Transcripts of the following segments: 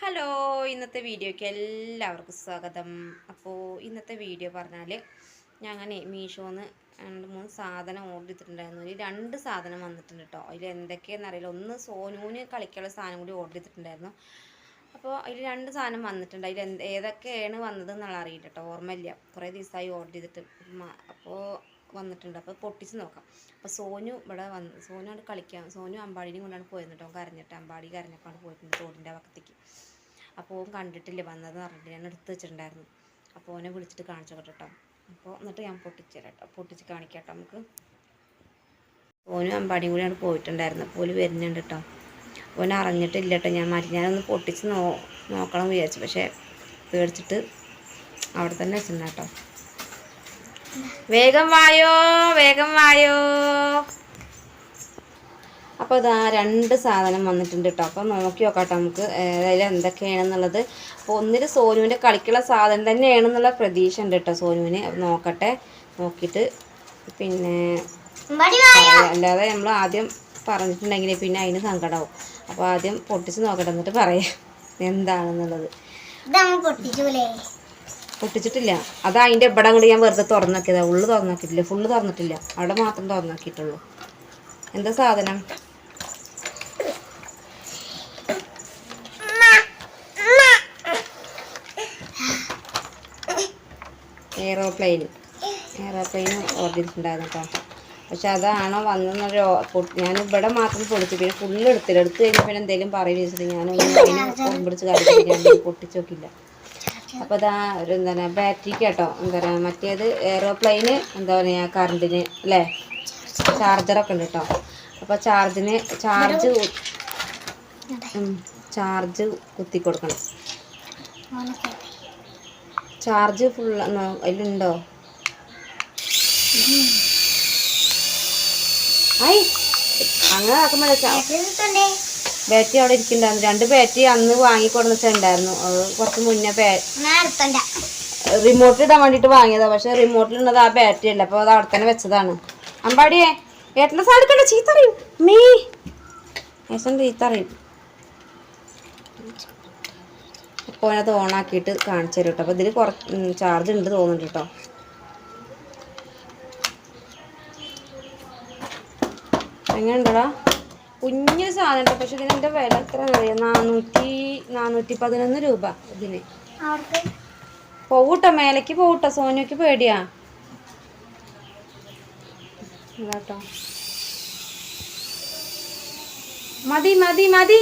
Hello ഇന്നത്തെ വീഡിയോയ്ക്ക് എല്ലാവർക്കും സ്വാഗതം. അപ്പോൾ ഇന്നത്തെ വീഡിയോ പറഞ്ഞാൽ ഞാൻ അങ്ങനെ മീഷോന്ന് രണ്ട് മൂന്ന് സാധനം ഓർഡർ ചെയ്തിട്ടുണ്ടായിരുന്നു. ഒരു രണ്ട് സാധനം വന്നിട്ടുണ്ട് കേട്ടോ അതിൽ എന്തൊക്കെയാണെന്ന് അറിയില്ല. ഒന്ന് സോനൂന് കളിക്കാനുള്ള സാധനം കൂടി ഓർഡർ ചെയ്തിട്ടുണ്ടായിരുന്നു. അപ്പോൾ അതിൽ രണ്ട് സാധനം വന്നിട്ടുണ്ട്. അതിൽ എന്ത് ഏതൊക്കെയാണ് വന്നത് എന്നുള്ള അറിയില്ല കേട്ടോ ഓർമ്മയില്ല. കുറേ ദിവസമായി ഓർഡർ ചെയ്തിട്ട്. അപ്പോൾ വന്നിട്ടുണ്ട്. അപ്പോൾ പൊട്ടിച്ച് നോക്കാം. അപ്പോൾ സോനു ഇവിടെ വന്ന് സോനു അവിടെ കളിക്കാൻ സോനു അമ്പാടിനെയും കൊണ്ടാണ് പോയത് കേട്ടോ. കരഞ്ഞിട്ട് അമ്പാടി കരഞ്ഞപ്പോൾ പോയിട്ടുണ്ട് തോടിന്റെ പക്കത്തേക്ക് അപ്പോൾ ഓൻ കണ്ടിട്ടില്ല വന്നത് പറഞ്ഞിട്ട് ഞാൻ എടുത്ത് വെച്ചിട്ടുണ്ടായിരുന്നു. അപ്പോൾ ഓനെ വിളിച്ചിട്ട് കാണിച്ചു കേട്ടോ. അപ്പോൾ എന്നിട്ട് ഞാൻ പൊട്ടിച്ച് കേട്ടോ. പൊട്ടിച്ച് കാണിക്കാം നമുക്ക്. ഓനും അമ്പാടിയും കൂടിയാണ് പോയിട്ടുണ്ടായിരുന്നു. അപ്പോൾ ഓൽ വരുന്നുണ്ട് കേട്ടോ. ഓൻ അറിഞ്ഞിട്ടില്ല കേട്ടോ. ഞാൻ മാറ്റി ഞാനൊന്ന് പൊട്ടിച്ച് നോ നോക്കണം വിചാരിച്ചു. പക്ഷേ പേടിച്ചിട്ട് അവിടെ തന്നെ വെച്ചിട്ടുണ്ട് വേഗം വായോ വേഗം വായോ. അപ്പോൾ ഇതാ രണ്ട് സാധനം വന്നിട്ടുണ്ട് കേട്ടോ അപ്പോൾ നോക്കി നോക്കാട്ടോ നമുക്ക് അതിൽ എന്തൊക്കെയാണെന്നുള്ളത്. അപ്പോൾ ഒന്നിൽ സോനുവിന്റെ കളിക്കുള്ള സാധനം തന്നെയാണെന്നുള്ള പ്രതീക്ഷ ഉണ്ട് കേട്ടോ സോനുവിന്. നോക്കട്ടെ നോക്കിയിട്ട് പിന്നെ. അല്ലാതെ നമ്മൾ ആദ്യം പറഞ്ഞിട്ടുണ്ടെങ്കിൽ പിന്നെ അതിന് സങ്കടമാവും അപ്പോൾ ആദ്യം പൊട്ടിച്ച് നോക്കട്ടെ എന്നിട്ട് പറയാം. എന്താണെന്നുള്ളത്. പൊട്ടിച്ചിട്ടില്ല. അത് അതിന്റെ ഇവിടെ കൂടി ഞാൻ വെറുതെ തുറന്നാക്കിയതാ. ഉള്ളു തുറന്നാക്കിയിട്ടില്ല. ഫുള്ള് തുറന്നിട്ടില്ല. അവിടെ മാത്രം തുറന്നാക്കിയിട്ടുള്ളൂ. എന്താ സാധനം? എയ്റോപ്ലെയിൻ എയ്റോപ്ലെയിൻ ഓർഡർ കേട്ടോ. പക്ഷെ അതാണോ വന്നൊരു ഞാൻ ഇവിടെ മാത്രം പൊടിച്ചു പിന്നെ ഫുള്ള് എടുത്തില്ല. എടുത്തു കഴിഞ്ഞാൽ പിന്നെ എന്തെങ്കിലും പറയും. വെച്ചിട്ട് ഞാൻ പിടിച്ച് കാര്യം ഞാൻ പൊട്ടിച്ച് നോക്കില്ല അപ്പോൾ അതാ ഒരു എന്താണ് ബാറ്ററിക്ക് കേട്ടോ എന്താ പറയുക മറ്റേത് എയറോപ്ലെയിന് എന്താ പറയുക കറണ്ടിന് അല്ലേ? ചാർജറൊക്കെ ഉണ്ട് കേട്ടോ അപ്പോൾ ചാർജിന് ചാർജ് ചാർജ് കുത്തി കൊടുക്കണം ചാർജ് ഫുൾ അതിലുണ്ടോ അങ്ങനെ ആക്കുമ്പോൾ ബാറ്ററി അവിടെ ഇരിക്കുന്നുണ്ടായിരുന്നു. രണ്ട് ബാറ്ററി അന്ന് വാങ്ങിക്കൊടുന്ന വെച്ചിട്ടുണ്ടായിരുന്നു അത് കുറച്ച് മുന്നേ റിമോട്ടിൽ ഇടാൻ വേണ്ടിയിട്ട് വാങ്ങിയതാ. പക്ഷെ റിമോട്ടിലുള്ളത് ആ ബാറ്ററി അല്ല. അപ്പോൾ അത് അവിടെ തന്നെ വെച്ചതാണ്. അമ്പാടിയെ ഏട്ടന്റെ സാധനം ചീത്ത അറിയും മീ. ഏട്ടൻ ചീത്ത അറിയും അപ്പോൾ അതിനകത്ത് ഓണാക്കിയിട്ട് കാണിച്ചു തരും കേട്ടോ അപ്പോൾ ഇതിൽ കുറച്ച് ചാർജ് ഉണ്ട് തോന്നുന്നുണ്ട് കേട്ടോ എങ്ങനെയുണ്ടടാ? കുഞ്ഞൊരു സാധനം കേട്ടോ പക്ഷെ ഇതിനെന്റെ വില എത്ര അറിയാം? നാനൂറ്റി നാനൂറ്റി പതിനൊന്ന് രൂപ ഇതിന്. പോവൂട്ടോ മേലേക്ക് പോവൂട്ടോ സോനുക്ക് പേടിയാ. മതി മതി മതി.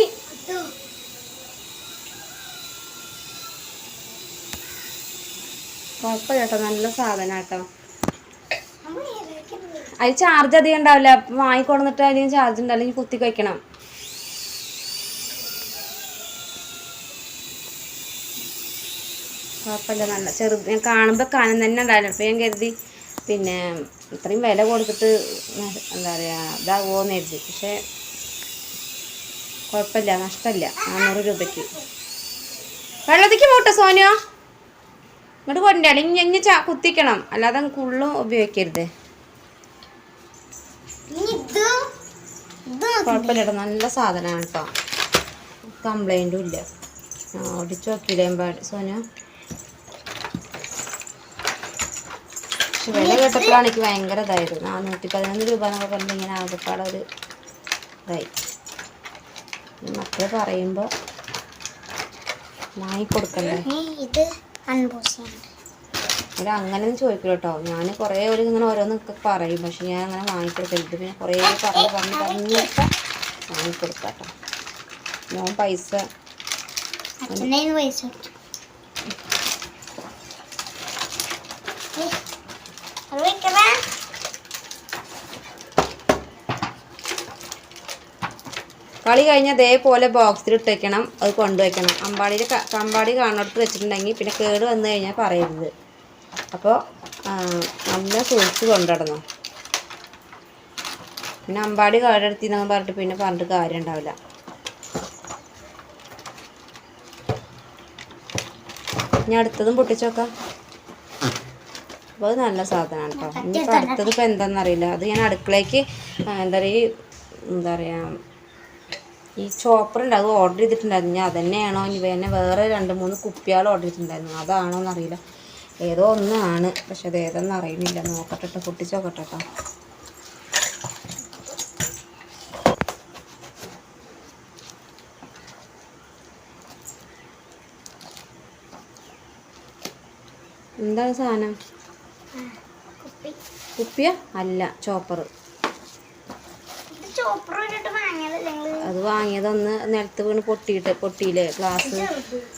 കുഴപ്പമില്ല കേട്ടോ നല്ല സാധനം കേട്ടോ അതിൽ ചാർജ് അധികം ഉണ്ടാവില്ല. അപ്പം വാങ്ങിക്കൊണ്ടിട്ട് അധികം ചാർജ് ഉണ്ടാവില്ല ഇനി കുത്തി കഴിക്കണം. കുഴപ്പമില്ല. നല്ല ചെറു ഞാൻ കാണുമ്പോൾ കാനം തന്നെ ഉണ്ടാവില്ല. അപ്പോൾ ഞാൻ കരുതി പിന്നെ ഇത്രയും വില കൊടുത്തിട്ട് എന്താ പറയുക ഇതാകുമോയെന്ന് കരുതി. പക്ഷേ കുഴപ്പമില്ല. നഷ്ടമില്ല. നാനൂറ് രൂപയ്ക്ക്. വെള്ളത്തേക്ക് പോട്ടെ സോനിയോ. ഇങ്ങോട്ട് കൊണ്ടേ. അല്ലെങ്കിൽ ചാ കുത്തിക്കണം. അല്ലാതെ കുള്ളും ഉപയോഗിക്കരുത് ഇനി ഇത് ഇത് കുഴപ്പമില്ല നല്ല സാധനമാണ് കേട്ടോ കംപ്ലൈന്റും ഇല്ല. ഓടിച്ച് ഓടിച്ചു പാട്. സോന? പക്ഷെ വില കേട്ടപ്പോഴാണ് എനിക്ക് ഭയങ്കര ഇതായത്. നാനൂറ്റി പതിനൊന്ന് രൂപ എന്നൊക്കെ പറഞ്ഞിട്ട് ഇങ്ങനെ ആകെപ്പാടെ ഒരു ഇതായി. മക്കൾ പറയുമ്പോൾ വാങ്ങിക്കൊടുക്കണ്ടേ? ഇത് അൺബോക്സ് അവർ അങ്ങനെ ചോദിക്കില്ല കേട്ടോ. ഞാൻ കുറേ ഒരു ഇങ്ങനെ ഓരോന്നൊക്കെ പറയും. പക്ഷെ ഞാൻ അങ്ങനെ വാങ്ങിക്കൊടുക്കരുത് പിന്നെ കുറേ പറഞ്ഞ് പറഞ്ഞ് പറഞ്ഞ് വാങ്ങിക്കൊടുക്കാം കേട്ടോ ഞാൻ പൈസ പൈസ കളി കഴിഞ്ഞാൽ അതേപോലെ ബോക്സിൽ ഇട്ടേക്കണം. അത് കൊണ്ടുവയ്ക്കണം. അമ്പാടിയിൽ അമ്പാടി കാണോട്ട് വെച്ചിട്ടുണ്ടെങ്കിൽ പിന്നെ കേട് വന്നു കഴിഞ്ഞാൽ പറയരുത്. അപ്പോൾ നല്ല സൂക്ഷിച്ച് കൊണ്ടുനടന്നു പിന്നെ അമ്പാടി കേടെടുത്തിന്നൊക്കെ പറഞ്ഞിട്ട് പിന്നെ പറഞ്ഞിട്ട് കാര്യം ഉണ്ടാവില്ല ഇനി അടുത്തതും പൊട്ടിച്ചോക്കാം അപ്പോൾ അത് നല്ല സാധനമാണ് കേട്ടോ. ഇനിയിപ്പോൾ അടുത്തത് ഇപ്പോൾ എന്താണെന്നറിയില്ല അത് ഞാൻ അടുക്കളയ്ക്ക് എന്താ പറയുക എന്താ പറയുക ഈ ചോപ്പർ ഉണ്ട് അത് ഓർഡർ ചെയ്തിട്ടുണ്ടായിരുന്നു. ഞാൻ അതന്നെയാണോ ഇനി വേറെ രണ്ട് മൂന്ന് കുപ്പികൾ ഓർഡർ ചെയ്തിട്ടുണ്ടായിരുന്നു. അതാണോ എന്നറിയില്ല ഏതോ ഒന്നാണ്. പക്ഷെ അത് ഏതെന്ന് അറിയുന്നില്ല. നോക്കട്ടെ പൊട്ടിച്ചോക്കട്ടെ കേട്ടോ എന്താണ് സാധനം? കുപ്പി. കുപ്പിയ? അല്ല ചോപ്പറ്. ഇട്ടിട്ട് വാങ്ങിയത് ഒന്ന് അത് നിലത്ത് വീണ് പൊട്ടിയിട്ട് പൊട്ടിയില്ലേ ഗ്ലാസ്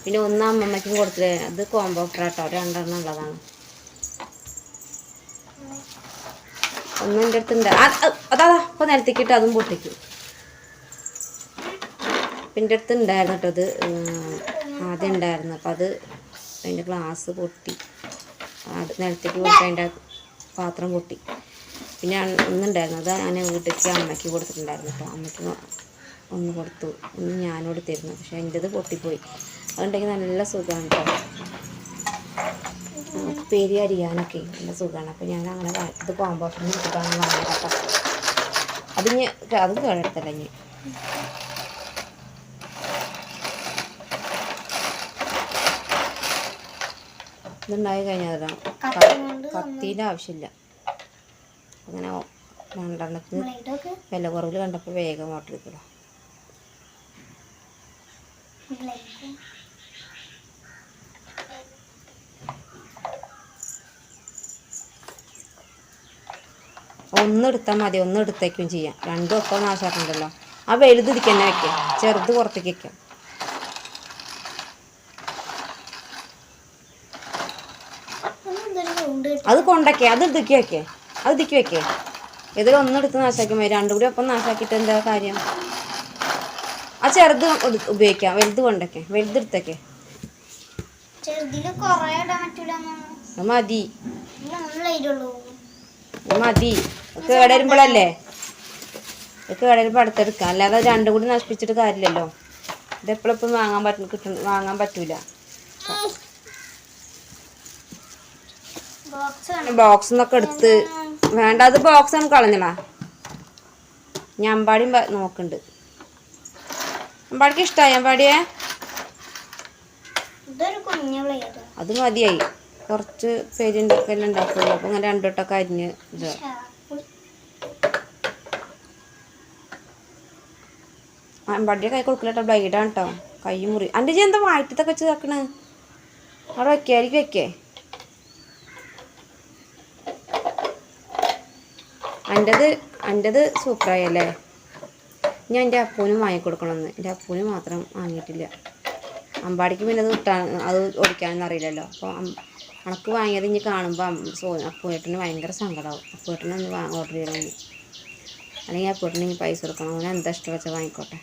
പിന്നെ ഒന്ന് അമ്മമ്മയ്ക്കും കൊടുത്തില്ലേ? അത് കോംബോ കേട്ടോ രണ്ടെണ്ണം ഉള്ളതാണ്. ഒന്ന് എന്റെ അടുത്തുണ്ട്. അതാ അപ്പൊ നിലത്തേക്കിട്ട് അതും പൊട്ടിക്കും. എന്റെ അടുത്ത് ഉണ്ടായിരുന്നു കേട്ടോ അത് ആദ്യം ഉണ്ടായിരുന്നു അപ്പം അത് അതിന്റെ ഗ്ലാസ് പൊട്ടി. അത് നിലത്തേക്ക് പോയിട്ട് അതിന്റെ പാത്രം പൊട്ടി. പിന്നെ ഒന്നുണ്ടായിരുന്നു അത് ഞാൻ വീട്ടിലേക്ക് അമ്മയ്ക്ക് കൊടുത്തിട്ടുണ്ടായിരുന്നു കേട്ടോ അമ്മയ്ക്ക് ഒന്ന് കൊടുത്തു. ഒന്ന് ഞാൻ കൊടുത്തിരുന്നു പക്ഷേ എന്റെത് പൊട്ടിപ്പോയി. അതുണ്ടെങ്കിൽ നല്ല സുഖമാണ് കേട്ടോ ഉപ്പേരി അരിയാനൊക്കെ നല്ല സുഖമാണ് അപ്പോൾ ഞാൻ അങ്ങനെ ഇത് കോമ്പോ ഓഫറിന് എടുത്തിട്ടാണ് വാങ്ങിയത് കേട്ടോ അത് ഇനി അതും കേടെടുത്തല്ല ഇനി. ഇതുണ്ടായി കഴിഞ്ഞാൽ കത്തിന്റെ ആവശ്യമില്ല. അങ്ങനെ രണ്ടെണ്ണത്തിന് വില കുറവിൽ കണ്ടപ്പോൾ വേഗം ഓർഡർ ചെയ്തതാ. ഒന്നെടുത്താൽ ഒന്ന് മതി ഒന്ന് എടുത്തേക്കും ചെയ്യാം. രണ്ടും ഒക്കെ നാശാക്കണ്ടല്ലോ ആ വലുത് ഇതിക്ക് തന്നെ വെക്കാം. ചെറുത് പുറത്തേക്ക് വെക്കാം. അത് കൊണ്ടൊക്കെ അത് ഇതിക്ക് വെക്കേ. അത് ഇതിക്ക് വെക്കേ. ഇതിൽ ഒന്നെടുത്ത് നാശാക്കി മതി രണ്ടും കൂടി ഒപ്പം നാശാക്കിയിട്ട് എന്താ കാര്യം? ആ ചെറുത് ഉപയോഗിക്കാം. വലുത് കൊണ്ടൊക്കെ. വലുത് എടുത്തേക്കെ. ചെറുതിൽ കൊറേ ഇടാൻ പറ്റൂലെന്നു അത് മതി. മതി. കേടരുമ്പോഴല്ലേ കേടരുമ്പോൾ അടുത്തെടുക്കാം അല്ലാതെ രണ്ടും കൂടി നശിപ്പിച്ചിട്ട് കാര്യമില്ലല്ലോ. ഇത് എപ്പോഴും വാങ്ങാൻ പറ്റും കിട്ടും വാങ്ങാൻ പറ്റൂല. ബോക്സ് നിന്നൊക്കെ എടുത്ത് വേണ്ട അത് ബോക്സ് ആണ് കളഞ്ഞടാ ഞാൻ അമ്പാടിയും നോക്കുന്നുണ്ട് അമ്പാടിക്ക് ഇഷ്ടമായി അമ്പാടിയെ? അത് മതിയായി. കുറച്ച് പേര് ഉണ്ടാക്കെല്ലാം ഉണ്ടാക്കുള്ളൂ അപ്പം അങ്ങനെ രണ്ടോട്ടൊക്കെ അരിഞ്ഞ് ഇത് അമ്പാടിയുടെ കൈ കൊടുക്കില്ല ബ്ലൈഡാണ് കേട്ടോ കൈ മുറി. എന്റെ ജി എന്താ വായിട്ടത്തൊക്കെ വെച്ച് നോക്കണേ അവിടെ വെക്കേ ആയിരിക്കും വെക്കേ? എന്റെത് എന്റെത് സൂപ്പറായി അല്ലേ ഞാൻ എന്റെ അപ്പൂനും വാങ്ങിക്കൊടുക്കണമെന്ന് എന്റെ അപ്പൂന് മാത്രം വാങ്ങിയിട്ടില്ല. അമ്പാടിക്ക് പിന്നെ അത് കിട്ടാൻ അത് ഓടിക്കാനൊന്നും അറിയില്ലല്ലോ. അപ്പോൾ അണക്ക് വാങ്ങിയത് ഇനി കാണുമ്പോൾ സോ അപ്പൂട്ടന് ഭയങ്കര സങ്കടമാവും അപ്പൂട്ടനൊന്ന് ഒന്ന് ഓർഡർ ചെയ്യണമെന്ന് അല്ലെങ്കിൽ അപ്പൂട്ടന് ഇനി പൈസ കൊടുക്കണം. അവനെന്താ ഇഷ്ടം വെച്ചാൽ വാങ്ങിക്കോട്ടെ.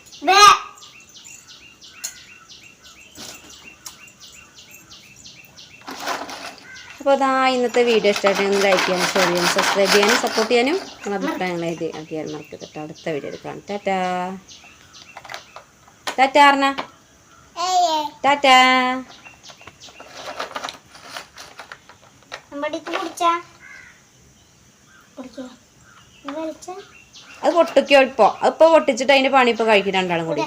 അപ്പോൾ അതാ ഇന്നത്തെ വീഡിയോ ഇഷ്ടമായിട്ട് ലൈക്ക് ചെയ്യാനും ഷെയർ ചെയ്യാനും സബ്സ്ക്രൈബ് ചെയ്യാനും സപ്പോർട്ട് ചെയ്യാനും നിങ്ങളുടെ അഭിപ്രായങ്ങൾ എഴുതി മറക്കുക കേട്ടോ അടുത്ത വീഡിയോ എടുക്കാം. ടാറ്റാ. ടാറ്റാ അറിഞ്ഞ ടാറ്റാ. അത് പൊട്ടിക്കോ ഇപ്പോൾ അതിപ്പോൾ പൊട്ടിച്ചിട്ട് അതിന്റെ പണി ഇപ്പോൾ കഴിക്കും രണ്ടാളും കൂടി.